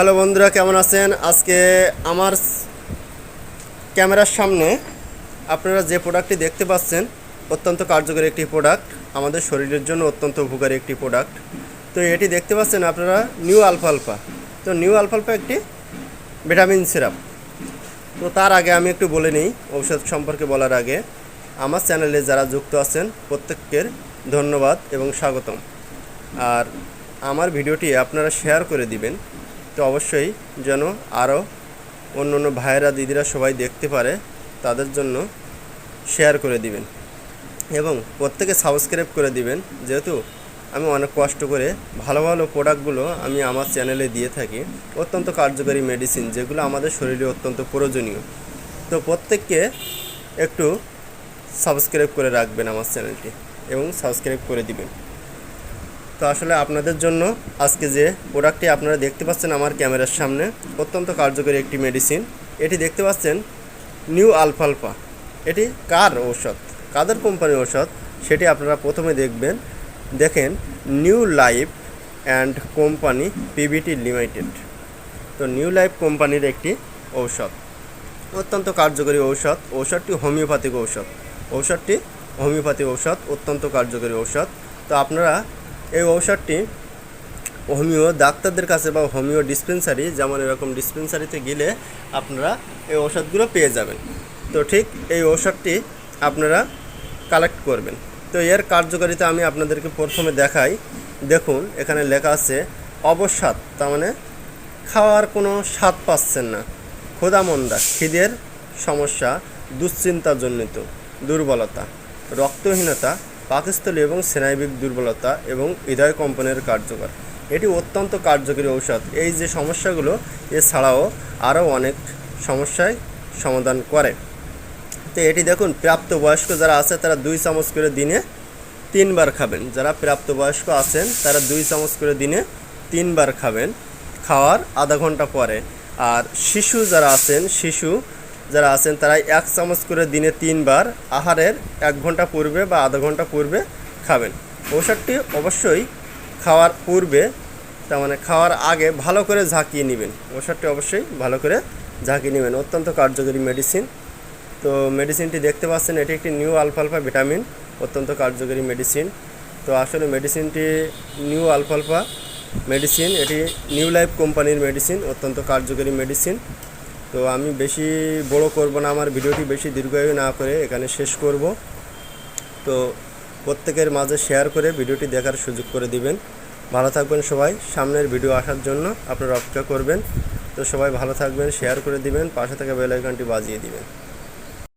Hello বন্ধুরা, কেমন আছেন? আজকে আমার ক্যামেরার সামনে আপনারা যে প্রোডাক্টটি দেখতে পাচ্ছেন, অত্যন্ত কার্যকরী একটি প্রোডাক্ট। আমাদের শরীরের জন্য অত্যন্ত উপকারী একটি প্রোডাক্ট। তো এটি দেখতে পাচ্ছেন আপনারা, নিউ আলফালফা তো নিউ আলফালফা একটি ভিটামিন সিরাপ। তো তার আগে আমি একটু বলে নিই, ঔষধ সম্পর্কে বলার আগে। আমার চ্যানেলে যারা যুক্ত আছেন প্রত্যেকের ধন্যবাদ এবং স্বাগতম। আর আমার ভিডিওটি আপনারা শেয়ার করে দিবেন তো অবশ্যই যেন আরও অন্য অন্য ভাইয়েরা, দিদিরা সবাই দেখতে পারে, তাদের জন্য শেয়ার করে দিবেন এবং প্রত্যেকে সাবস্ক্রাইব করে দিবেন। যেহেতু আমি অনেক কষ্ট করে ভালো ভালো প্রোডাক্টগুলো আমি আমার চ্যানেলে দিয়ে থাকি, অত্যন্ত কার্যকরী মেডিসিন যেগুলো আমাদের শরীরে অত্যন্ত প্রয়োজনীয়। তো প্রত্যেককে একটু সাবস্ক্রাইব করে রাখবেন আমার চ্যানেলটি এবং সাবস্ক্রাইব করে দিবেন। তো আসলে আপনাদের জন্য আজকে যে প্রোডাক্টটি আপনারা দেখতে পাচ্ছেন আমার ক্যামেরার সামনে, অত্যন্ত কার্যকরী একটি মেডিসিন এটি দেখতে পাচ্ছেন নিউ আলফালফা এটি কার ঔষধ? কাদের কোম্পানির ঔষধ? সেটি আপনারা প্রথমে দেখবেন। দেখেন new life and company PBT limited তো নিউ লাইফ কোম্পানির একটি ঔষধ। অত্যন্ত কার্যকরী ঔষধ। ঔষধটি হোমিওপ্যাথিক ঔষধ। ঔষধটি হোমিওপ্যাথিক ঔষধ, অত্যন্ত কার্যকরী ঔষধ। তো আপনারা এই ঔষধটি হোমিও ডাক্তারদের কাছে বা হোমিও ডিসপেন্সারি যেমন এরকম ডিসপেন্সারিতে গেলে আপনারা এই ঔষধগুলো পেয়ে যাবেন। তো ঠিক এই ঔষধটি আপনারা কালেক্ট করবেন। তো এর কার্যকারিতা আমি আপনাদেরকে প্রথমে দেখাই। দেখুন, এখানে লেখা আছে, অবসাদ, তার মানে খাওয়ার কোনো স্বাদ পাচ্ছেন না। ক্ষুধামন্দা, খিদের সমস্যা, দুশ্চিন্তাজনিত, দুর্বলতা, রক্তহীনতা পাকস্থলী এবং স্নায়বিক দুর্বলতা এবং হৃদয় কম্পনের কার্যকর। এটি অত্যন্ত কার্যকরী ঔষধ। এই যে সমস্যাগুলো, এছাড়াও আরও অনেক সমস্যায় সমাধান করে। তো এটি দেখুন, প্রাপ্তবয়স্ক যারা আছে, তারা দুই চামচ করে দিনে তিনবার খাবেন। যারা প্রাপ্তবয়স্ক আছেন, তারা দুই চামচ করে দিনে তিনবার খাবেন। খাওয়ার আধা ঘণ্টা পরে। আর শিশু যারা আছেন, শিশু যারা আছেন, তারা এক চামচ করে দিনে তিনবার আহারের এক ঘণ্টা পূর্বে বা আধা ঘণ্টা পূর্বে খাবেন। ঔষধটি অবশ্যই খাওয়ার পূর্বে, তার মানে খাওয়ার আগে ভালো করে ঝাঁকিয়ে নেবেন। ঔষধটি অবশ্যই ভালো করে ঝাঁকিয়ে নেবেন। অত্যন্ত কার্যকরী মেডিসিন তো মেডিসিনটি দেখতে পাচ্ছেন, এটি একটি নিউ আলফালফা ভিটামিন অত্যন্ত কার্যকরী মেডিসিন তো আসলে মেডিসিনটি নিউ আলফালফা মেডিসিন এটি নিউ লাইফ কোম্পানির মেডিসিন অত্যন্ত কার্যকরী মেডিসিন তো আমি বেশি বড় করব না, আমার ভিডিওটি বেশি দীর্ঘায়ু না করে এখানে শেষ করব। তো প্রত্যেকের মাঝে শেয়ার করে ভিডিওটি দেখার সুযোগ করে দিবেন। ভালো থাকবেন সবাই, সামনের ভিডিও আসার জন্য আপনারা অপেক্ষা করবেন। তো সবাই ভালো থাকবেন, শেয়ার করে দিবেন, পাশে থেকে বেল আইকনটি বাজিয়ে দিবেন।